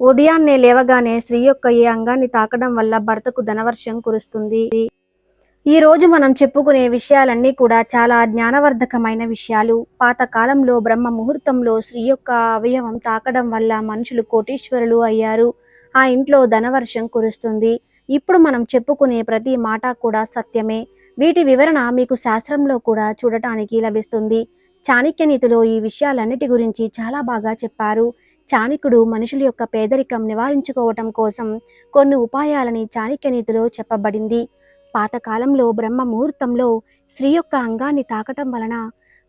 ఉదయాన్నే లేవగానే స్త్రీ యొక్క ఈ అంగాన్ని తాకడం వల్ల భర్తకు ధనవర్షం కురుస్తుంది. ఈ రోజు మనం చెప్పుకునే విషయాలన్నీ కూడా చాలా జ్ఞానవర్ధకమైన విషయాలు. పాత కాలంలో బ్రహ్మ ముహూర్తంలో స్త్రీ యొక్క అవయవం తాకడం వల్ల మనుషులు కోటీశ్వరులు అయ్యారు. ఆ ఇంట్లో ధనవర్షం కురుస్తుంది. ఇప్పుడు మనం చెప్పుకునే ప్రతి మాట కూడా సత్యమే. వీటి వివరణ మీకు శాస్త్రంలో కూడా చూడటానికి లభిస్తుంది. చాణక్యనీతిలో ఈ విషయాలన్నిటి గురించి చాలా బాగా చెప్పారు. చాణికుడు మనుషుల యొక్క పేదరికం నివారించుకోవటం కోసం కొన్ని ఉపాయాలని చాణిక్య నీతిలో చెప్పబడింది. పాతకాలంలో బ్రహ్మ ముహూర్తంలో స్త్రీ యొక్క అంగాన్ని తాకటం వలన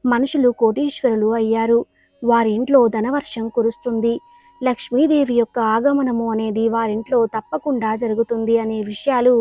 మనుషులు కోటీశ్వరులు అయ్యారు. వారి ఇంట్లో ధనవర్షం కురుస్తుంది. లక్ష్మీదేవి యొక్క ఆగమనము అనేది వారింట్లో తప్పకుండా జరుగుతుంది అనే విషయాలు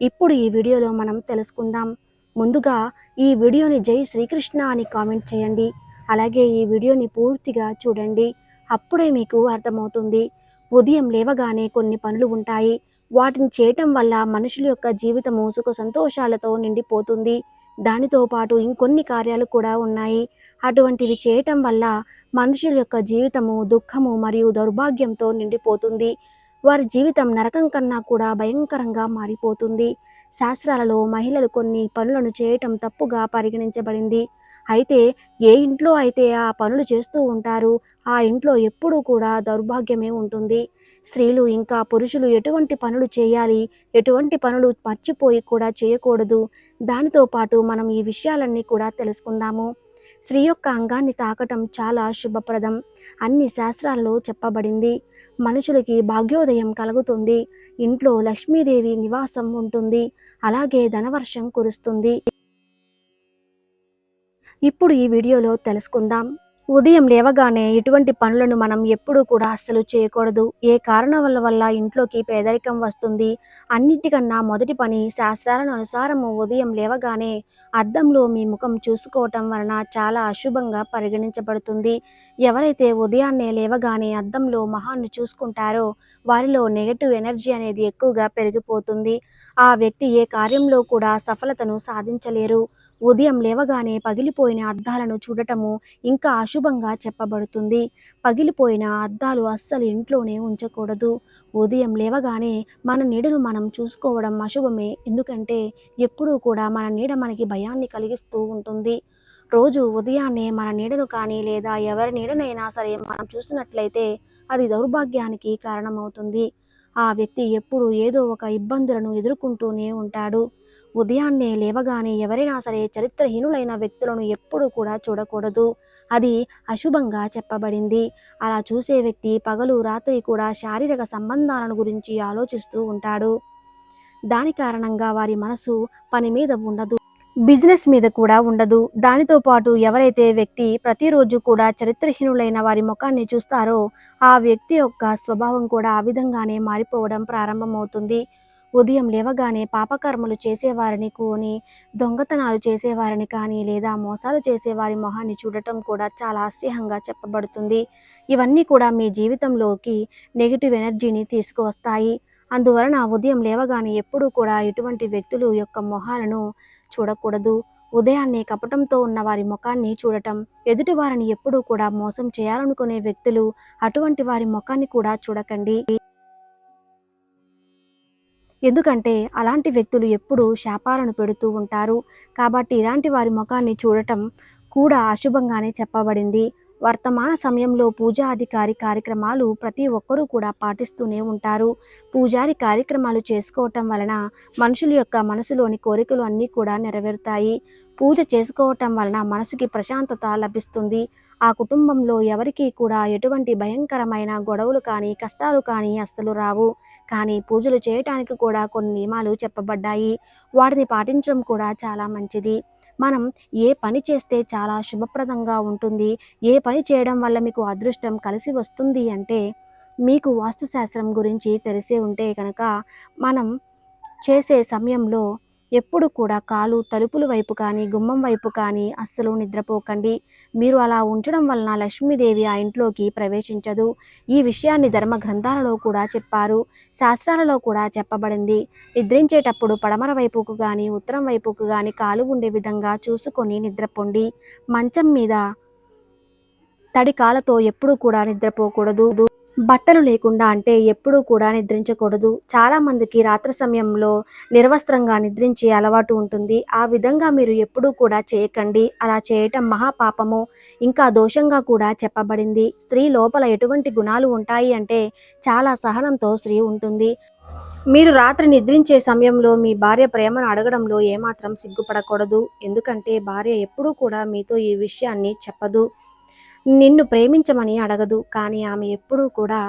ఇప్పుడు ఈ వీడియోలో మనం తెలుసుకుందాం. ముందుగా ఈ వీడియోని జై శ్రీకృష్ణ అని కామెంట్ చేయండి. అలాగే ఈ వీడియోని పూర్తిగా చూడండి. అప్పుడే మీకు అర్థమవుతుంది. ఉదయం లేవగానే కొన్ని పనులు ఉంటాయి. వాటిని చేయటం వల్ల మనుషుల యొక్క జీవితము సుఖ సంతోషాలతో నిండిపోతుంది. దానితో పాటు ఇంకొన్ని కార్యాలు కూడా ఉన్నాయి. అటువంటివి చేయటం వల్ల మనుషుల యొక్క జీవితము దుఃఖము మరియు దౌర్భాగ్యంతో నిండిపోతుంది. వారి జీవితం నరకం కన్నా కూడా భయంకరంగా మారిపోతుంది. శాస్త్రాలలో మహిళలు కొన్ని పనులను చేయటం తప్పుగా పరిగణించబడింది. అయితే ఏ ఇంట్లో అయితే ఆ పనులు చేస్తూ ఉంటారు ఆ ఇంట్లో ఎప్పుడూ కూడా దౌర్భాగ్యమే ఉంటుంది. స్త్రీలు ఇంకా పురుషులు ఎటువంటి పనులు చేయాలి ఎటువంటి పనులు మర్చిపోయి కూడా చేయకూడదు. దానితో పాటు మనం ఈ విషయాలన్నీ కూడా తెలుసుకుందాము. స్త్రీ యొక్క అంగాన్ని తాకటం చాలా శుభప్రదం. అన్ని శాస్త్రాల్లో చెప్పబడింది. మనుషులకి భాగ్యోదయం కలుగుతుంది. ఇంట్లో లక్ష్మీదేవి నివాసం ఉంటుంది. అలాగే ధనవర్షం కురుస్తుంది. ఇప్పుడు ఈ వీడియోలో తెలుసుకుందాం. ఉదయం లేవగానే ఇటువంటి పనులను మనం ఎప్పుడూ కూడా అస్సలు చేయకూడదు. ఏ కారణం వల్ల వల్ల ఇంట్లోకి పేదరికం వస్తుంది? అన్నిటికన్నా మొదటి పని శాస్త్రాలను అనుసారము ఉదయం లేవగానే అద్దంలో మీ ముఖం చూసుకోవటం వలన చాలా అశుభంగా పరిగణించబడుతుంది. ఎవరైతే ఉదయాన్నే లేవగానే అద్దంలో మహాన్ని చూసుకుంటారో వారిలో నెగటివ్ ఎనర్జీ అనేది ఎక్కువగా పెరిగిపోతుంది. ఆ వ్యక్తి ఏ కార్యంలో కూడా సఫలతను సాధించలేరు. ఉదయం లేవగానే పగిలిపోయిన అద్దాలను చూడటము ఇంకా అశుభంగా చెప్పబడుతుంది. పగిలిపోయిన అద్దాలు అస్సలు ఇంట్లోనే ఉంచకూడదు. ఉదయం లేవగానే మన నీడను మనం చూసుకోవడం అశుభమే. ఎందుకంటే ఎప్పుడూ కూడా మన నీడ మనకి భయాన్ని కలిగిస్తూ ఉంటుంది. రోజు ఉదయాన్నే మన నీడను కానీ లేదా ఎవరి నీడనైనా సరే మనం చూసినట్లయితే అది దౌర్భాగ్యానికి కారణమవుతుంది. ఆ వ్యక్తి ఎప్పుడు ఏదో ఒక ఇబ్బందులను ఎదుర్కొంటూనే ఉంటాడు. ఉదయాన్నే లేవగానే ఎవరైనా సరే చరిత్రహీనులైన వ్యక్తులను ఎప్పుడూ కూడా చూడకూడదు. అది అశుభంగా చెప్పబడింది. అలా చూసే వ్యక్తి పగలు రాత్రి కూడా శారీరక సంబంధాలను గురించి ఆలోచిస్తూ ఉంటాడు. దాని కారణంగా వారి మనసు పని మీద ఉండదు. బిజినెస్ మీద కూడా ఉండదు. దానితో పాటు ఎవరైతే వ్యక్తి ప్రతిరోజు కూడా చరిత్రహీనులైన వారి ముఖాన్ని చూస్తారో ఆ వ్యక్తి యొక్క స్వభావం కూడా ఆ విధంగానే మారిపోవడం ప్రారంభమవుతుంది. ఉదయం లేవగానే పాపకర్మలు చేసేవారిని కోని దొంగతనాలు చేసేవారిని కానీ లేదా మోసాలు చేసేవారి మొహాన్ని చూడటం కూడా చాలా అసహ్యంగా చెప్పబడుతుంది. ఇవన్నీ కూడా మీ జీవితంలోకి నెగిటివ్ ఎనర్జీని తీసుకువస్తాయి. అందువలన ఉదయం లేవగానే ఎప్పుడూ కూడా ఎటువంటి వ్యక్తులు యొక్క మొహాలను చూడకూడదు. ఉదయాన్నే కపటంతో ఉన్న వారి ముఖాన్ని చూడటం ఎదుటి వారిని ఎప్పుడూ కూడా మోసం చేయాలనుకునే వ్యక్తులు అటువంటి వారి ముఖాన్ని కూడా చూడకండి. ఎందుకంటే అలాంటి వ్యక్తులు ఎప్పుడూ శాపాలను పెడుతూ ఉంటారు. కాబట్టి ఇలాంటి వారి ముఖాన్ని చూడటం కూడా అశుభంగానే చెప్పబడింది. వర్తమాన సమయంలో పూజాధికారి కార్యక్రమాలు ప్రతి ఒక్కరూ కూడా పాటిస్తూనే ఉంటారు. పూజారి కార్యక్రమాలు చేసుకోవటం వలన మనుషుల యొక్క మనసులోని కోరికలు అన్నీ కూడా నెరవేరుతాయి. పూజ చేసుకోవటం వలన మనసుకి ప్రశాంతత లభిస్తుంది. ఆ కుటుంబంలో ఎవరికీ కూడా ఎటువంటి భయంకరమైన గొడవలు కానీ కష్టాలు కానీ అస్సలు రావు. కానీ పూజలు చేయటానికి కూడా కొన్ని నియమాలు చెప్పబడ్డాయి. వాటిని పాటించడం కూడా చాలా మంచిది. మనం ఏ పని చేస్తే చాలా శుభప్రదంగా ఉంటుంది. ఏ పని చేయడం వల్ల మీకు అదృష్టం కలిసి వస్తుంది అంటే మీకు వాస్తుశాస్త్రం గురించి తెలిసే ఉంటే కనుక మనం చేసే సమయంలో ఎప్పుడు కూడా కాలు తలుపుల వైపు కానీ గుమ్మం వైపు కానీ అస్సలు నిద్రపోకండి. మీరు అలా ఉంచడం వలన లక్ష్మీదేవి ఆ ఇంట్లోకి ప్రవేశించదు. ఈ విషయాన్ని ధర్మ గ్రంథాలలో కూడా చెప్పారు. శాస్త్రాలలో కూడా చెప్పబడింది. నిద్రించేటప్పుడు పడమర వైపుకు కానీ ఉత్తరం వైపుకు కానీ కాలు ఉండే విధంగా చూసుకొని నిద్రపోండి. మంచం మీద తడి కాలతో ఎప్పుడూ కూడా నిద్రపోకూడదు. బట్టలు లేకుండా అంటే ఎప్పుడూ కూడా నిద్రించకూడదు. చాలామందికి రాత్రి సమయంలో నిర్వస్త్రంగా నిద్రించే అలవాటు ఉంటుంది. ఆ విధంగా మీరు ఎప్పుడూ కూడా చేయకండి. అలా చేయటం మహాపాపము ఇంకా దోషంగా కూడా చెప్పబడింది. స్త్రీ లోపల ఎటువంటి గుణాలు ఉంటాయి అంటే చాలా సహనంతో స్త్రీ ఉంటుంది. మీరు రాత్రి నిద్రించే సమయంలో మీ భార్య ప్రేమను అడగడంలో ఏమాత్రం సిగ్గుపడకూడదు. ఎందుకంటే భార్య ఎప్పుడూ కూడా మీతో ఈ విషయాన్ని చెప్పదు. నిన్ను ప్రేమించమని అడగదు కానీ ఆమె ఎప్పుడూ కూడా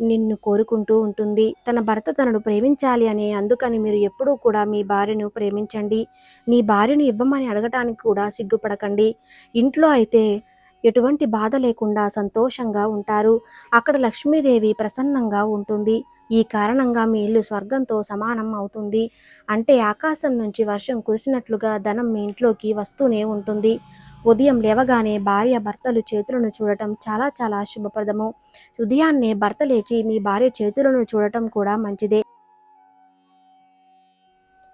నిన్ను కోరుకుంటూ ఉంటుంది. తన భర్త తనను ప్రేమించాలి అని అందుకని మీరు ఎప్పుడూ కూడా మీ భార్యను ప్రేమించండి. నీ భార్యను ఇవ్వమని అడగటానికి కూడా సిగ్గుపడకండి. ఇంట్లో అయితే ఎటువంటి బాధ లేకుండా సంతోషంగా ఉంటారు. అక్కడ లక్ష్మీదేవి ప్రసన్నంగా ఉంటుంది. ఈ కారణంగా మీ ఇల్లు స్వర్గంతో సమానం అవుతుంది. అంటే ఆకాశం నుంచి వర్షం కురిసినట్లుగా ధనం మీ ఇంట్లోకి వస్తూనే ఉంటుంది. ఉదయం లేవగానే భార్య భర్తలు చేతులను చూడటం చాలా చాలా శుభప్రదము. ఉదయాన్నే భర్త లేచి మీ భార్య చేతులను చూడటం కూడా మంచిదే.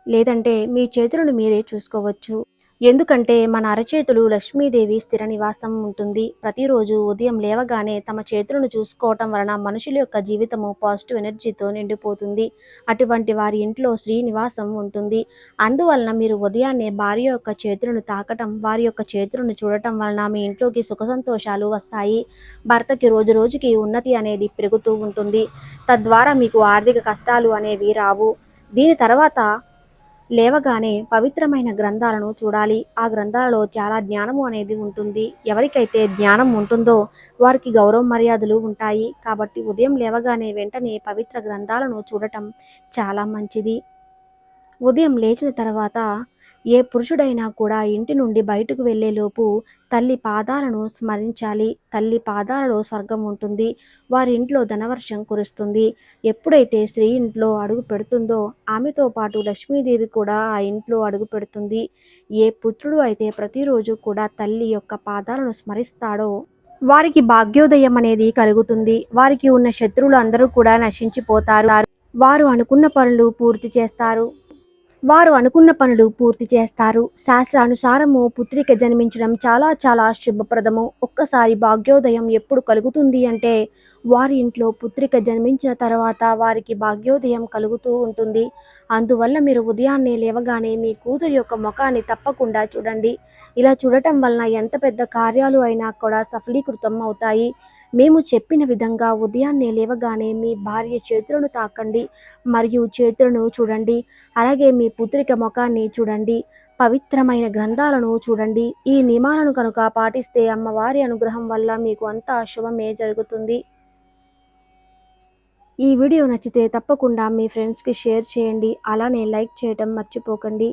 లేదంటే మీ చేతులను మీరే చూసుకోవచ్చు. ఎందుకంటే మన అరచేతులు లక్ష్మీదేవి స్థిర నివాసం ఉంటుంది. ప్రతిరోజు ఉదయం లేవగానే తమ చేతులను చూసుకోవటం వలన మనుషుల యొక్క జీవితము పాజిటివ్ ఎనర్జీతో నిండిపోతుంది. అటువంటి వారి ఇంట్లో శ్రీ నివాసం ఉంటుంది. అందువలన మీరు ఉదయాన్నే భార్య యొక్క చేతులను తాకటం వారి యొక్క చేతులను చూడటం వలన మీ ఇంట్లోకి సుఖ సంతోషాలు వస్తాయి. భర్తకి రోజు రోజుకి ఉన్నతి అనేది పెరుగుతూ ఉంటుంది. తద్వారా మీకు ఆర్థిక కష్టాలు అనేవి రావు. దీని తర్వాత లేవగానే పవిత్రమైన గ్రంథాలను చూడాలి. ఆ గ్రంథాలలో చాలా జ్ఞానము అనేది ఉంటుంది. ఎవరికైతే జ్ఞానం ఉంటుందో వారికి గౌరవ మర్యాదలు ఉంటాయి. కాబట్టి ఉదయం లేవగానే వెంటనే పవిత్ర గ్రంథాలను చూడటం చాలా మంచిది. ఉదయం లేచిన తర్వాత ఏ పురుషుడైనా కూడా ఇంటి నుండి బయటకు వెళ్ళేలోపు తల్లి పాదాలను స్మరించాలి. తల్లి పాదాలలో స్వర్గం ఉంటుంది. వారి ఇంట్లో ధనవర్షం కురుస్తుంది. ఎప్పుడైతే స్త్రీ ఇంట్లో అడుగు పెడుతుందో ఆమెతో పాటు లక్ష్మీదేవి కూడా ఆ ఇంట్లో అడుగు పెడుతుంది. ఏ పుత్రుడు అయితే ప్రతిరోజు కూడా తల్లి యొక్క పాదాలను స్మరిస్తాడో వారికి భాగ్యోదయం అనేది కలుగుతుంది. వారికి ఉన్న శత్రువులు అందరూ కూడా నశించిపోతారు. వారు అనుకున్న పనులు పూర్తి చేస్తారు. వారు అనుకున్న పనులు పూర్తి చేస్తారు. శాస్త్రానుసారము పుత్రిక జన్మించడం చాలా చాలా శుభప్రదము. ఒక్కసారి భాగ్యోదయం ఎప్పుడు కలుగుతుంది అంటే వారి ఇంట్లో పుత్రిక జన్మించిన తర్వాత వారికి భాగ్యోదయం కలుగుతూ ఉంటుంది. అందువల్ల మీరు ఉదయాన్నే లేవగానే మీ కూతురు యొక్క ముఖాన్ని తప్పకుండా చూడండి. ఇలా చూడటం వలన ఎంత పెద్ద కార్యాలు అయినా కూడా సఫలీకృతం అవుతాయి. మేము చెప్పిన విధంగా ఉదయాన్నే లేవగానే మీ భార్య చేతులను తాకండి మరియు చేతులను చూడండి అలాగే మీ పుత్రిక ముఖాన్ని చూడండి పవిత్రమైన గ్రంథాలను చూడండి. ఈ నియమాలను కనుక పాటిస్తే అమ్మవారి అనుగ్రహం వల్ల మీకు అంతా శుభమే జరుగుతుంది. ఈ వీడియో నచ్చితే తప్పకుండా మీ ఫ్రెండ్స్కి షేర్ చేయండి అలానే లైక్ చేయటం మర్చిపోకండి.